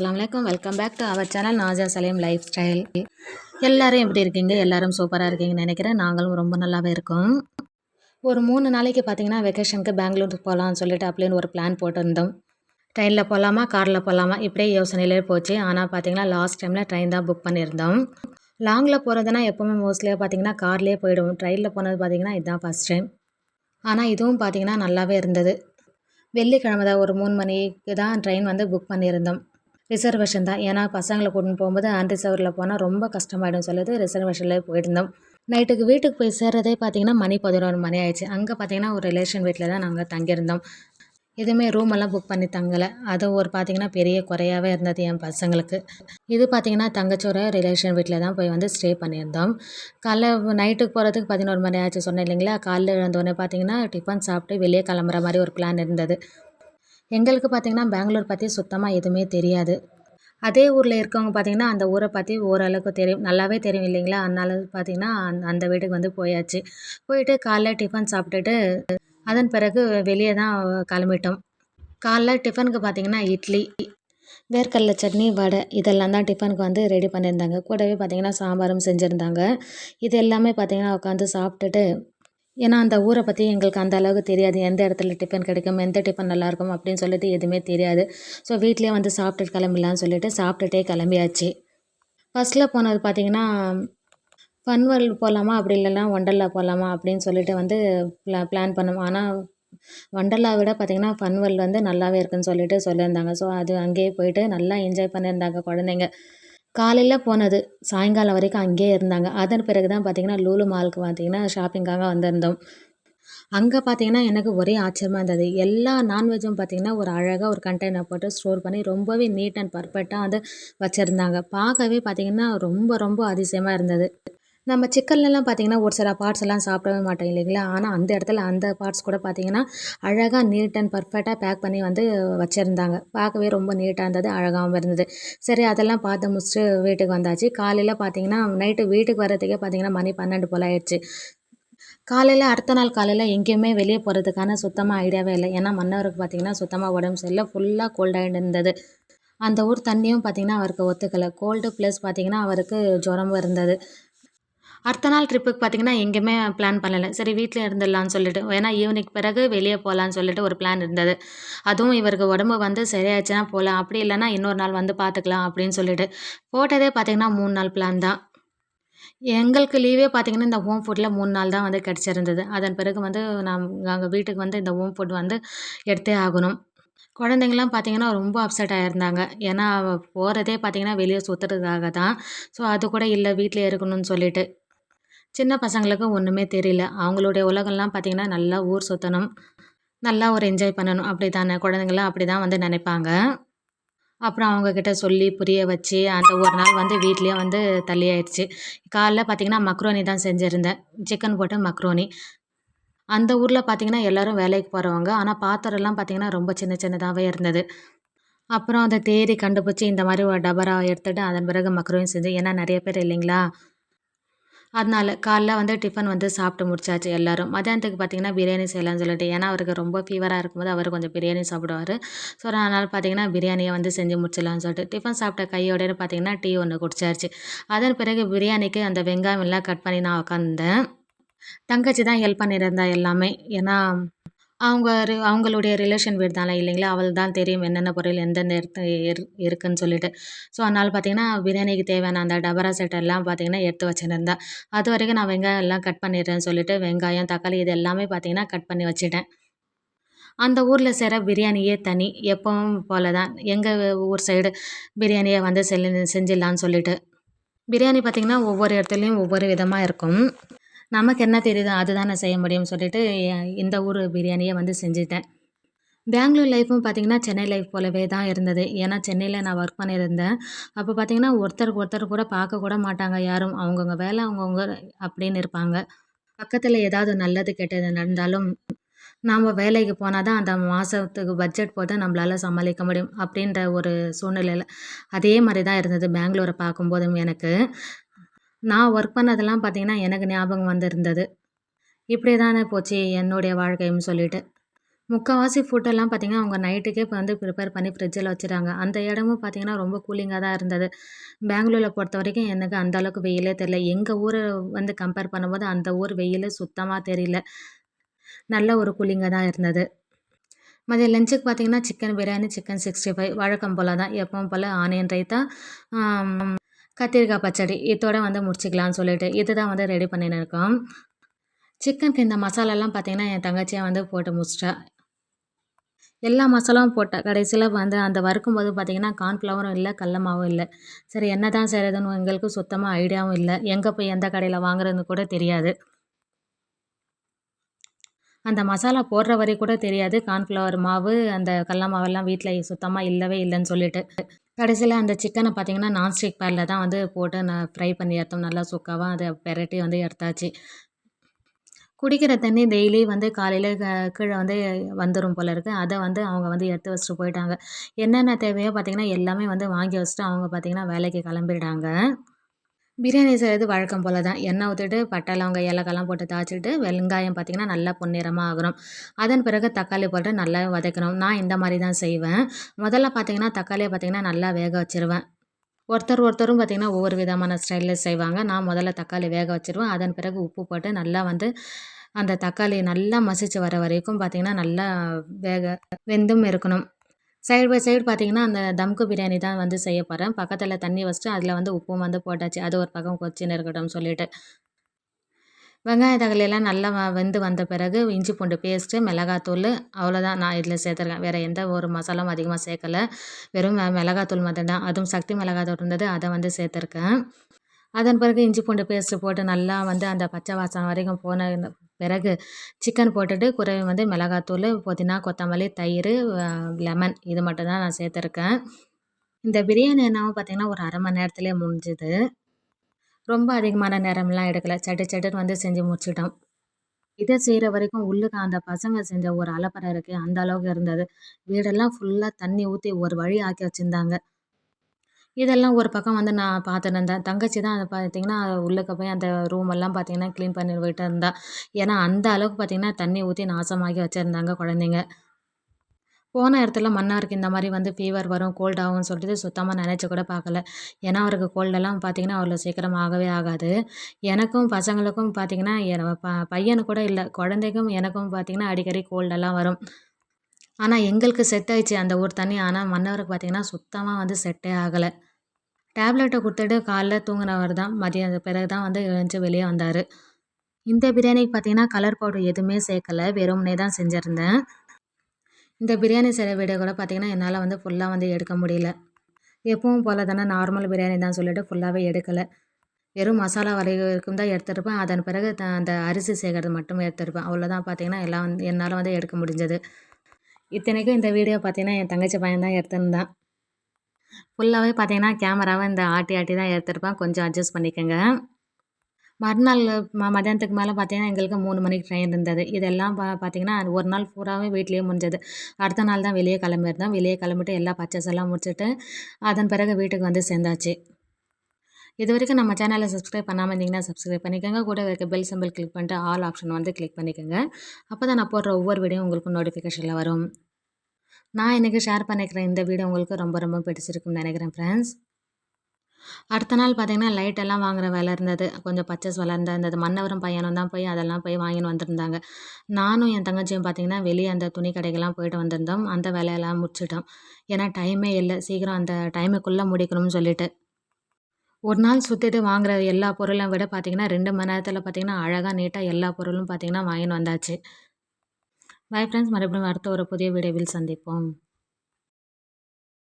அஸ்லாம் வலைக்கம் welcome back to our channel Naja Saleem lifestyle எல்லோரும் எப்படி இருக்கீங்க? எல்லாரும் சூப்பராக இருக்கீங்கன்னு நினைக்கிறேன். நாங்களும் ரொம்ப நல்லாவே இருக்கோம். ஒரு மூணு நாளைக்கு பார்த்தீங்கன்னா வெக்கேஷனுக்கு பெங்களூருக்கு போகலான்னு சொல்லிட்டு அப்படின்னு ஒரு பிளான் போட்டிருந்தோம். ட்ரெயினில் போகலாமா காரில் போகலாமா இப்படியே யோசனையிலே போச்சு. ஆனால் பார்த்தீங்கன்னா லாஸ்ட் டைமில் ட்ரெயின் தான் புக் பண்ணியிருந்தோம். லாங்கில் போகிறதுனா எப்போவுமே மோஸ்ட்லியாக பார்த்தீங்கன்னா கார்லேயே போயிடுவோம். ட்ரெயினில் போனது பார்த்தீங்கன்னா இதுதான் ஃபஸ்ட் டைம் ஆனால் இதுவும் பார்த்தீங்கன்னா நல்லாவே இருந்தது. வெள்ளிக்கிழமை தான் ஒரு மூணு மணிக்கு தான் ட்ரெயின் வந்து புக் பண்ணியிருந்தோம். ரிசர்வேஷன் தான். ஏன்னா பசங்களை கூட்டின்னு போகும்போது அன்ரிசர்வில் போனால் ரொம்ப கஷ்டமாயிடும் சொல்லிட்டு ரிசர்வேஷனில் போயிருந்தோம். நைட்டுக்கு வீட்டுக்கு போய் சேர்றதே பார்த்தீங்கன்னா மணி பதினோரு மணி ஆயிடுச்சு. அங்கே பார்த்தீங்கன்னா ஒரு ரிலேஷன் வீட்டில் தான் நாங்கள் தங்கியிருந்தோம். எதுவுமே ரூம் எல்லாம் புக் பண்ணி தங்கலை. அது ஒரு பார்த்திங்கன்னா பெரிய குறையாகவே இருந்தது என் பசங்களுக்கு. இது பார்த்திங்கன்னா தங்கச்சோர ரிலேஷன் வீட்டில் தான் போய் வந்து ஸ்டே பண்ணியிருந்தோம். காலைல நைட்டுக்கு போகிறதுக்கு பதினோரு மணி ஆச்சு சொன்னேன் இல்லைங்களா? காலைல எழுந்தோடனே பார்த்திங்கன்னா டிஃபன் சாப்பிட்டு வெளியே கிளம்புற மாதிரி ஒரு பிளான் இருந்தது. எங்களுக்கு பார்த்திங்கன்னா பெங்களூர் பற்றி சுத்தமாக எதுவுமே தெரியாது. அதே ஊரில் இருக்கவங்க பார்த்திங்கன்னா அந்த ஊரை பற்றி ஓரளவுக்கு தெரியும். நல்லாவே தெரியும் இல்லைங்களா? அதனால பார்த்திங்கன்னா அந்த வீட்டுக்கு வந்து போயாச்சு. போயிட்டு காலைல டிஃபன் சாப்பிட்டுட்டு அதன் பிறகு வெளியே தான் கிளம்பிட்டோம். காலைல டிஃபனுக்கு பார்த்திங்கன்னா இட்லி வேர்க்கடல சட்னி வடை இதெல்லாம் தான் டிஃபனுக்கு வந்து ரெடி பண்ணியிருந்தாங்க. கூடவே பார்த்திங்கன்னா சாம்பாரும் செஞ்சுருந்தாங்க. இது எல்லாமே பார்த்திங்கன்னா உட்காந்து சாப்பிட்டுட்டு ஏன்னா அந்த ஊரை பற்றி எங்களுக்கு அந்த அளவுக்கு தெரியாது. எந்த இடத்துல டிஃபன் கிடைக்கும் எந்த டிஃபன் நல்லாயிருக்கும் அப்படின்னு சொல்லிட்டு எதுவுமே தெரியாது. ஸோ வீட்லேயே வந்து சாப்பிட்டுட்டு கிளம்பிடலான்னு சொல்லிட்டு சாப்பிட்டுட்டே கிளம்பியாச்சு. ஃபஸ்ட்டில் போனது பார்த்திங்கன்னா ஃபன் வேர்ல்டு போகலாமா அப்படி இல்லைன்னா ஒண்டர்லா போகலாமா அப்படின்னு சொல்லிட்டு வந்து ப்ளா பிளான் பண்ணோம். ஆனால் ஒண்டர்லா விட பார்த்திங்கன்னா ஃபன் வேர்ல்டு வந்து நல்லாவே இருக்குன்னு சொல்லிட்டு சொல்லியிருந்தாங்க. ஸோ அது அங்கேயே போயிட்டு நல்லா என்ஜாய் பண்ணியிருந்தாங்க குழந்தைங்க. காலையில் போனது. சாயங்காலம் வரைக்கும் அங்கேயே இருந்தாங்க. அதன் பிறகு தான் பார்த்திங்கன்னா லூலு மாலுக்கு பார்த்திங்கன்னா ஷாப்பிங்காக வந்திருந்தோம். அங்கே பார்த்தீங்கன்னா எனக்கு ஒரே ஆச்சரியமாக இருந்தது. எல்லா நான்வெஜ்ஜும் பார்த்திங்கன்னா ஒரு அழகாக ஒரு கண்டெய்னர் போட்டு ஸ்டோர் பண்ணி ரொம்பவே நீட் அண்ட் பர்ஃபெக்டாக வந்து வச்சுருந்தாங்க. பார்க்கவே பார்த்திங்கன்னா ரொம்ப ரொம்ப அதிசயமாக இருந்தது. நம்ம சிக்கன்லலாம் பார்த்திங்கன்னா ஒரு சில பார்ட்ஸ் எல்லாம் சாப்பிடவே மாட்டோம் இல்லைங்களா? ஆனால் அந்த இடத்துல அந்த பார்ட்ஸ் கூட பார்த்திங்கன்னா அழகாக நீட் அண்ட் பர்ஃபெக்டாக பேக் பண்ணி வந்து வச்சுருந்தாங்க. பார்க்கவே ரொம்ப நீட்டாக இருந்தது அழகாகவும் இருந்தது. சரி அதெல்லாம் பார்த்து முடிச்சுட்டு வீட்டுக்கு வந்தாச்சு. காலையில் பார்த்திங்கன்னா நைட்டு வீட்டுக்கு வரதுக்கே பார்த்திங்கன்னா மணி பன்னெண்டு போல் ஆயிடுச்சு. காலையில் அடுத்த நாள் காலையில் எங்கேயுமே வெளியே போகிறதுக்கான சுத்தமாக ஐடியாவே இல்லை. ஏன்னா மன்னவருக்கு பார்த்திங்கன்னா சுத்தமாக உடம்பு சரியில்லை. ஃபுல்லாக கோல்டாகிட்டு இருந்தது. அந்த ஊர் தண்ணியும் பார்த்திங்கன்னா அவருக்கு ஒத்துக்கலை. கோல்டு ப்ளஸ் பார்த்திங்கன்னா அவருக்கு ஜுரமும் இருந்தது. அடுத்த நாள் ட்ரிப்புக்கு பார்த்திங்கன்னா எங்கேயுமே பிளான் பண்ணலை. சரி வீட்டில் இருந்துடலான்னு சொல்லிட்டு. ஏன்னா ஈவினிங் பிறகு வெளியே போகலான்னு சொல்லிட்டு ஒரு பிளான் இருந்தது. அதுவும் இவருக்கு உடம்பு வந்து சரியாச்சுன்னா போகலாம் அப்படி இல்லைன்னா இன்னொரு நாள் வந்து பார்த்துக்கலாம் அப்படின்னு சொல்லிட்டு. போட்டதே பார்த்திங்கன்னா மூணு நாள் பிளான் தான். எங்களுக்கு லீவே பார்த்திங்கன்னா இந்த ஹோம் ஃபுட்டில் மூணு நாள் தான் வந்து கிடச்சிருந்தது. அதன் பிறகு வந்து நான் நாங்கள் வீட்டுக்கு வந்து இந்த ஹோம் ஃபுட் வந்து எடுத்தே ஆகணும். குழந்தைங்களாம் பார்த்திங்கன்னா ரொம்ப அப்செட் ஆகிருந்தாங்க ஏன்னா போகிறதே பார்த்திங்கன்னா வெளியே சுற்றுறதுக்காக தான். ஸோ அது கூட இல்லை வீட்டில் இருக்கணும்னு சொல்லிட்டு. சின்ன பசங்களுக்கு ஒன்றுமே தெரியல. அவங்களுடைய உலகம்லாம் பார்த்திங்கன்னா நல்லா ஊர் சுற்றணும் நல்லா ஒரு என்ஜாய் பண்ணணும். அப்படி தானே குழந்தைங்களாம் அப்படி தான் வந்து நினைப்பாங்க. அப்புறம் அவங்கக்கிட்ட சொல்லி புரிய வச்சு அந்த ஒரு நாள் வந்து வீட்லேயே வந்து தள்ளி ஆயிடுச்சு காலைல பார்த்திங்கன்னா மக்ரோனி தான் செஞ்சுருந்தேன். சிக்கன் போட்டு மக்ரோனி அந்த ஊரில் பார்த்திங்கன்னா எல்லோரும் வேலைக்கு போகிறவங்க ஆனால் பாத்திரம்லாம் பார்த்திங்கன்னா ரொம்ப சின்ன சின்னதாகவே இருந்தது. அப்புறம் அதை தேடி கண்டுபிடிச்சி இந்த மாதிரி ஒரு டபரா எடுத்துகிட்டு அதன் பிறகு மக்ரோனி செஞ்சு. ஏன்னா நிறைய பேர் இல்லைங்களா? அதனால காலைல வந்து டிஃபன் வந்து சாப்பிட்டு முடிச்சாச்சு எல்லோரும். மதியானத்துக்கு பார்த்திங்கன்னா பிரியாணி செய்யலாம்னு சொல்லிட்டு ஏன்னா அவருக்கு ரொம்ப ஃபீவராக இருக்கும்போது அவர் கொஞ்சம் பிரியாணி சாப்பிடுவார். ஸோ அதனால் பார்த்திங்கன்னா பிரியாணியை வந்து செஞ்சு முடிச்சிடலாம்னு சொல்லிட்டு டிஃபன் சாப்பிட்ட கையோடனே பார்த்திங்கன்னா டீ ஒன்று குடிச்சாச்சு. அதன் பிறகு பிரியாணிக்கு அந்த வெங்காயம் எல்லாம் கட் பண்ணி நான் உட்காந்தேன் தங்கச்சி தான் ஹெல்ப் பண்ணியிருந்தா எல்லாமே. ஏன்னா அவங்க அவங்களுடைய ரிலேஷன் வீடு தானே இல்லைங்களா? அவள் தான் தெரியும் என்னென்ன பொருள் எந்தெந்த இடத்து இரு இருக்குன்னு சொல்லிட்டு. ஸோ அதனால் பார்த்தீங்கன்னா பிரியாணிக்கு தேவையான அந்த டபரா செட் எல்லாம் பார்த்தீங்கன்னா எடுத்து வச்சுருந்தேன் அது வரைக்கும் நான் வெங்காயம் எல்லாம் கட் பண்ணிடுறேன்னு சொல்லிட்டு வெங்காயம் தக்காளி இது எல்லாமே பார்த்தீங்கன்னா கட் பண்ணி வச்சுட்டேன். அந்த ஊரில் செய்கிற பிரியாணியே தனி. எப்பவும் போல தான் எங்கள் ஊர் சைடு பிரியாணியை வந்து செல்லு செஞ்சிடலான்னு சொல்லிட்டு. பிரியாணி பார்த்திங்கன்னா ஒவ்வொரு இடத்துலையும் ஒவ்வொரு விதமாக இருக்கும். நமக்கு என்ன தெரியுதோ அதுதான் நான் செய்ய முடியும்னு சொல்லிட்டு இந்த ஊர் பிரியாணியை வந்து செஞ்சுட்டேன். பெங்களூர் லைஃப்பும் பார்த்திங்கன்னா சென்னை லைஃப் போலவே தான் இருந்தது. ஏன்னா சென்னையில் நான் ஒர்க் பண்ணியிருந்தேன். அப்போ பார்த்திங்கன்னா ஒருத்தருக்கு ஒருத்தர் கூட பார்க்க கூட மாட்டாங்க யாரும். அவங்கவுங்க வேலை அவங்கவுங்க அப்படின்னு இருப்பாங்க. பக்கத்தில் ஏதாவது நல்லது கெட்டது நடந்தாலும் நாம் வேலைக்கு போனால் தான் அந்த மாதத்துக்கு பட்ஜெட் போட்டு நம்மளால் சமாளிக்க முடியும் அப்படின்ற ஒரு சூழ்நிலையில் அதே மாதிரி தான் இருந்தது பெங்களூரை பார்க்கும்போதும் எனக்கு. நான் ஒர்க் பண்ணதெல்லாம் பார்த்திங்கன்னா எனக்கு ஞாபகம் வந்திருந்தது. இப்படி தானே போச்சு என்னுடைய வாழ்க்கையும் சொல்லிட்டு. முக்கால்வாசி ஃபுட்டெல்லாம் பார்த்திங்கன்னா அவங்க நைட்டுக்கே இப்போ வந்து ப்ரிப்பேர் பண்ணி ஃப்ரிட்ஜில் வச்சுறாங்க அந்த இடமும் பார்த்திங்கன்னா ரொம்ப கூலிங்காக தான் இருந்தது. பெங்களூரில் பொறுத்த வரைக்கும் எனக்கு அந்தளவுக்கு வெயிலே தெரியல. எங்கள் ஊரை வந்து கம்பேர் பண்ணும்போது அந்த ஊர் வெயில் சுத்தமாக தெரியல. நல்ல ஒரு கூலிங்காக தான் இருந்தது. மதியம் லஞ்சுக்கு பார்த்தீங்கன்னா chicken biryani chicken sixty five வழக்கம் போல் தான் எப்பவும் போல் ஆனியன் ரைத்தா கத்திரிக்காய் பச்சடி இதோட வந்து முடிச்சிக்கலாம்னு சொல்லிட்டு இது தான் வந்து ரெடி பண்ணின்னு இருக்கோம். சிக்கனுக்கு இந்த மசாலாலாம் பார்த்திங்கன்னா என் தங்கச்சியாக வந்து போட்டு முடிச்சிட்டா. எல்லா மசாலாவும் போட்டேன் கடைசியில் வந்து அந்த வறுக்கும் போது பார்த்திங்கன்னா கார்ன்ஃப்ளவரும் இல்லை கடல மாவும் இல்லை. சரி என்ன தான் செய்கிறதுன்னு எங்களுக்கு சுத்தமாக ஐடியாவும் இல்லை. எங்கே போய் எந்த கடையில் வாங்குறதுன்னு கூட தெரியாது. அந்த மசாலா போடுற வரை கூட தெரியாது. கார்ன்ஃப்ளவர் மாவு அந்த கடல மாவெல்லாம் வீட்டில் சுத்தமாக இல்லவே இல்லைன்னு சொல்லிட்டு. கடைசியில் அந்த சிக்கனை பார்த்திங்கன்னா நான்ஸ்டிக் பேனில் தான் வந்து போட்டு நான் ஃப்ரை பண்ணி எடுத்தோம். நல்லா சுக்காவாக அதை பெரட்டி வந்து எடுத்தாச்சு. குடிக்கிற தண்ணி டெய்லி வந்து காலையில் கீழே வந்து வந்துடும் போல இருக்குது அதை வந்து அவங்க வந்து எடுத்து வச்சுட்டு போயிட்டாங்க. என்னென்ன தேவையோ பார்த்திங்கன்னா எல்லாமே வந்து வாங்கி வச்சுட்டு அவங்க பார்த்திங்கன்னா வேலைக்கு கிளம்பிடுறாங்க. பிரியாணி செய்கிறது வழக்கம் போல் தான் எண்ணெய் ஊற்றிட்டு பட்டை லவங்க ஏலக்காய்லாம் போட்டு தாய்ச்சிட்டு வெங்காயம் பார்த்திங்கன்னா நல்லா பொன்னிறமாக ஆகணும். அதன் பிறகு தக்காளி போட்டு நல்லா வதக்கணும். நான் இந்த மாதிரி தான் செய்வேன். முதல்ல பார்த்திங்கன்னா தக்காளியை பார்த்திங்கன்னா நல்லா வேக வச்சுருவேன். ஒருத்தர் ஒருத்தரும் பார்த்திங்கன்னா ஒவ்வொரு விதமான ஸ்டைலில் செய்வாங்க. நான் முதல்ல தக்காளி வேக வச்சுருவேன். அதன் பிறகு உப்பு போட்டு நல்லா வந்து அந்த தக்காளி நல்லா மசிச்சு வர வரைக்கும் பார்த்திங்கன்னா நல்லா வேக வெந்தும் இருக்கணும். சைடு பை சைடு பார்த்தீங்கன்னா அந்த தம்கு பிரியாணி தான் வந்து செய்ய போகிறேன் பக்கத்தில் தண்ணி வச்சுட்டு அதில் வந்து உப்பும் வந்து போட்டாச்சு. அது ஒரு பக்கம் கொச்சின்னு இருக்கட்டும் சொல்லிவிட்டு வெங்காய தகலையெல்லாம் நல்லா வெந்து வந்த பிறகு இஞ்சி பூண்டு பேஸ்ட்டு மிளகாத்தூள் அவ்வளோதான் நான் இதில் சேர்த்துருக்கேன். வேறு எந்த ஒரு மசாலாவும் அதிகமாக சேர்க்கலை. வெறும் மிளகாத்தூள் மட்டும்தான். அதுவும் சக்தி மிளகாத்தூள் இருந்தது அதை வந்து சேர்த்துருக்கேன். அதன் பிறகு இஞ்சி பூண்டு பேஸ்ட்டு போட்டு நல்லா வந்து அந்த பச்சை வாசனை வரைக்கும் போன பிறகு சிக்கன் போட்டுட்டு குறைவு வந்து மிளகாத்தூள் புதினா கொத்தமல்லி தயிர் லெமன் இது மட்டும் தான் நான் சேர்த்துருக்கேன். இந்த பிரியாணி என்னவோ பார்த்திங்கன்னா ஒரு அரை மணி நேரத்துலேயே முடிஞ்சுது. ரொம்ப அதிகமான நேரம்லாம் எடுக்கலை. சட்டு சட்டுன்னு வந்து செஞ்சு முடிச்சிட்டோம். இதை செய்கிற வரைக்கும் உள்ளுக்கு அந்த பசங்க செஞ்ச ஒரு அலப்பறை இருக்குது அந்த அளவுக்கு இருந்தது. வீடெல்லாம் ஃபுல்லாக தண்ணி ஊற்றி ஒரு வழி ஆக்கி வச்சுருந்தாங்க. இதெல்லாம் ஒரு பக்கம் வந்து நான் பார்த்துருந்தேன் தங்கச்சி தான் அதை பார்த்தீங்கன்னா உள்ளக்க போய் அந்த ரூம் எல்லாம் பார்த்தீங்கன்னா க்ளீன் பண்ணி போயிட்டு இருந்தா. ஏன்னா அந்த அளவுக்கு பார்த்தீங்கன்னா தண்ணி ஊற்றி நாசமாகி வச்சுருந்தாங்க குழந்தைங்க. போன இடத்துல மன்னாருக்கு இந்த மாதிரி வந்து ஃபீவர் வரும் கோல்ட் ஆகும்னு சொல்லிட்டு சுத்தமாக நினச்சி கூட பார்க்கல. ஏன்னா அவருக்கு கோல்டெல்லாம் பார்த்திங்கன்னா அவ்வளோ சீக்கிரம் ஆகவே ஆகாது. எனக்கும் பசங்களுக்கும் பார்த்திங்கன்னா ப பையனு கூட இல்லை குழந்தைக்கும் எனக்கும் பார்த்திங்கன்னா அடிக்கடி கோல்டெல்லாம் வரும். ஆனால் எங்களுக்கு செட் ஆயிடுச்சு. அந்த ஒரு தண்ணி. ஆனால் மன்னவருக்கு பார்த்திங்கன்னா சுத்தமாக வந்து செட்டே ஆகலை. டேப்லெட்டை கொடுத்துட்டு காலைல தூங்கினவர் தான். மதியம் பிறகு தான் வந்து எழுந்து வெளியே வந்தார். இந்த பிரியாணிக்கு பார்த்திங்கன்னா கலர் பவுடர் எதுவுமே சேர்க்கலை. வெறும்னே தான் செஞ்சுருந்தேன். இந்த பிரியாணி செய்கிற வீடியோ கூட பார்த்திங்கன்னா என்னால் வந்து ஃபுல்லாக வந்து எடுக்க முடியல. எப்பவும் போல் தானே நார்மல் பிரியாணி தான் சொல்லிவிட்டு ஃபுல்லாகவே எடுக்கலை. வெறும் மசாலா வரைக்கும் தான் எடுத்துருப்பேன். அதன் பிறகு அந்த அரிசி சேர்க்கறது மட்டும் எடுத்துருப்பேன். அவ்வளோதான் பார்த்திங்கன்னா எல்லாம் வந்து என்னால் வந்து எடுக்க முடிஞ்சது. இத்தனைக்கும் இந்த வீடியோ பார்த்தீங்கன்னா என் தங்கச்சி பையன் தான் எடுத்திருந்தான். ஃபுல்லாகவே பார்த்திங்கன்னா கேமராவை இந்த ஆட்டி ஆட்டி தான் எடுத்திருப்பேன். கொஞ்சம் அட்ஜஸ்ட் பண்ணிக்கோங்க. மறுநாள் ம மதியானத்துக்கு மேலே பார்த்தீங்கன்னா எங்களுக்கு மூணு மணிக்கு ட்ரெயின் இருந்தது. இதெல்லாம் பா பார்த்தீங்கன்னா ஒரு நாள் பூராவே வீட்லேயே முடிஞ்சது. அடுத்த நாள் தான் வெளியே கிளம்பியிருந்தோம். வெளியே கிளம்பிட்டு எல்லா பர்ச்சேஸ் எல்லாம் முடிச்சுட்டு அதன் பிறகு வீட்டுக்கு வந்து சேர்ந்தாச்சு. இது வரைக்கும் நம்ம சேனலை சப்ஸ்கிரைப் பண்ணாமல் இருந்தீங்கன்னா சப்ஸ்கிரைப் பண்ணிக்கோங்க. கூட இருக்க பெல் சிம்பிள் கிளிக் பண்ணிட்டு ஆல் ஆப்ஷன் வந்து கிளிக் பண்ணிக்கோங்க. அப்போ தான் நான் போடுற ஒவ்வொரு வீடியோ உங்களுக்கு நோட்டிஃபிகேஷனில் வரும். நான் இன்றைக்கி ஷேர் பண்ணிக்கிறேன் இந்த வீடியோ உங்களுக்கு ரொம்ப ரொம்ப பிடிச்சிருக்குன்னு நினைக்கிறேன் ஃப்ரெண்ட்ஸ் அடுத்த நாள் பார்த்திங்கன்னா லைட்டெல்லாம் வாங்குகிற வேலை இருந்தது. கொஞ்சம் பர்ச்சேஸ் வேலை இருந்தது. மன்னவரம் பையனும் தான் போய் அதெல்லாம் போய் வாங்கின்னு வந்திருந்தாங்க. நானும் என் தங்கச்சியும் பார்த்திங்கன்னா வெளியே அந்த துணி கடைக்கெல்லாம் போயிட்டு வந்திருந்தோம். அந்த வேலையெல்லாம் முடிச்சிட்டோம். ஏன்னா டைமே இல்லை. சீக்கிரம் அந்த டைமுக்குள்ளே முடிக்கணும்னு சொல்லிட்டு. ஒரு நாள் சுற்றிட்டு வாங்குகிற எல்லா பொருளையும் விட பார்த்திங்கன்னா ரெண்டு மணி நேரத்தில் பார்த்திங்கன்னா அழகாக நீட்டாக எல்லா பொருளும் பார்த்திங்கன்னா வாங்கின்னு வந்தாச்சு. பை ஃப்ரெண்ட்ஸ் மறுபடியும் அடுத்த ஒரு புதிய வீடியோவில் சந்திப்போம்.